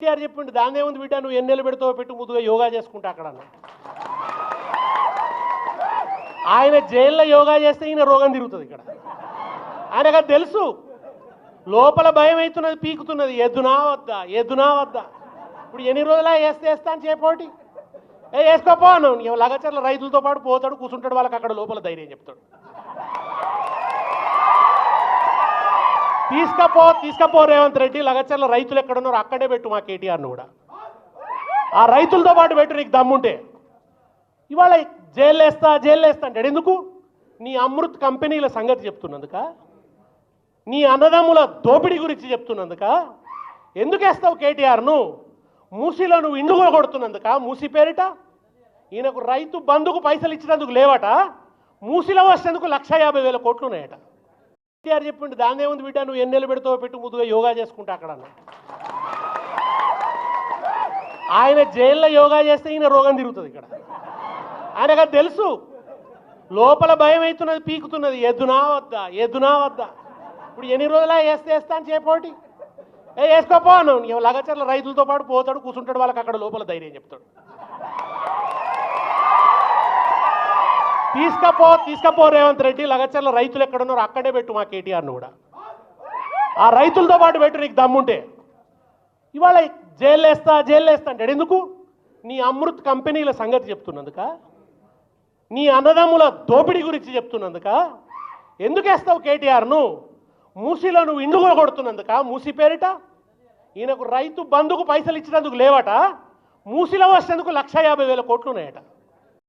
కేసీఆర్ చెప్పిండు దాన్నే ఉంది బిడ్డ నువ్వు ఎన్నెలు పెడతావు పెట్టు ముద్దుగా యోగా చేసుకుంటా అక్కడ ఆయన జైల్లో యోగా చేస్తే ఈయన రోగం తిరుగుతుంది ఇక్కడ. ఆయనకు తెలుసు లోపల భయం అవుతున్నది పీకుతున్నది ఎద్దునా వద్దా ఎద్దునా వద్దా. ఇప్పుడు ఎన్ని రోజులా వేస్తే వేస్తా అని చెప్పోటి ఏ వేసుకోపో నువ్వు లగచర్ల రైతులతో పాటు పోతాడు కూర్చుంటాడు వాళ్ళకి అక్కడ లోపల ధైర్యం చెప్తాడు. తీసుకపో తీసుకపో రేవంత్ రెడ్డి. లగచర్ల రైతులు ఎక్కడున్నారో అక్కడే పెట్టు మా కేటీఆర్ను కూడా. ఆ రైతులతో పాటు పెట్టు నీకు దమ్ముంటే. ఇవాళ జైలు వేస్తా జైలు వేస్తా అంటాడు. ఎందుకు? నీ అమృత్ కంపెనీల సంగతి చెప్తున్నందుక? నీ అన్నదమ్ముల దోపిడీ గురించి చెప్తున్నందుక? ఎందుకేస్తావు కేటీఆర్ను? మూసీలో నువ్వు ఇండ్లు కొడుతున్నందుక? మూసి పేరిట? ఈయనకు రైతు బంధుకు పైసలు ఇచ్చినందుకు లేవట? మూసిలో వచ్చేందుకు లక్ష యాభై వేల కోట్లు ఉన్నాయట. కేటీఆర్ చెప్పిండు దాన్ని ఏముంది బిడ్డ నువ్వు ఎన్నెలు పెడతావు పెట్టు ముద్దుగా యోగా చేసుకుంటా అక్కడ ఆయన జైల్లో యోగా చేస్తే ఈయన రోగం తిరుగుతుంది ఇక్కడ. ఆయనకు తెలుసు. లోపల భయం అవుతున్నది పీకుతున్నది. ఎద్దునా వద్దా ఎద్దునా వద్దా? ఇప్పుడు ఎన్ని రోజులా వేస్తే వేస్తా అని చెప్పోటి ఏ వేసుకోపో అన్నావు. లగచర్ల రైతులతో పాటు పోతాడు కూర్చుంటాడు వాళ్ళకి అక్కడ లోపల ధైర్యం చెప్తాడు. తీసుకపో తీసుకపో రేవంత్ రెడ్డి. లగచర్ల రైతులు ఎక్కడున్నారో అక్కడే పెట్టు మా కేటీఆర్ను కూడా. ఆ రైతులతో పాటు పెట్టు నీకు దమ్ముంటే. ఇవాళ జైలు వేస్తా అంటాడు. ఎందుకు? నీ అమృత్ కంపెనీల సంగతి చెప్తున్నందుక? నీ అన్నదమ్ముల దోపిడీ గురించి చెప్తున్నందుక? ఎందుకేస్తావు కేటీఆర్ను? మూసీలో నువ్వు ఇండ్లు కొడుతున్నందుక మూసి పేరిట? ఈయనకు రైతు బంధుకు పైసలు ఇచ్చినందుకు లేవట? మూసీలో వచ్చేందుకు లక్ష యాభై వేల కోట్లు ఉన్నాయట.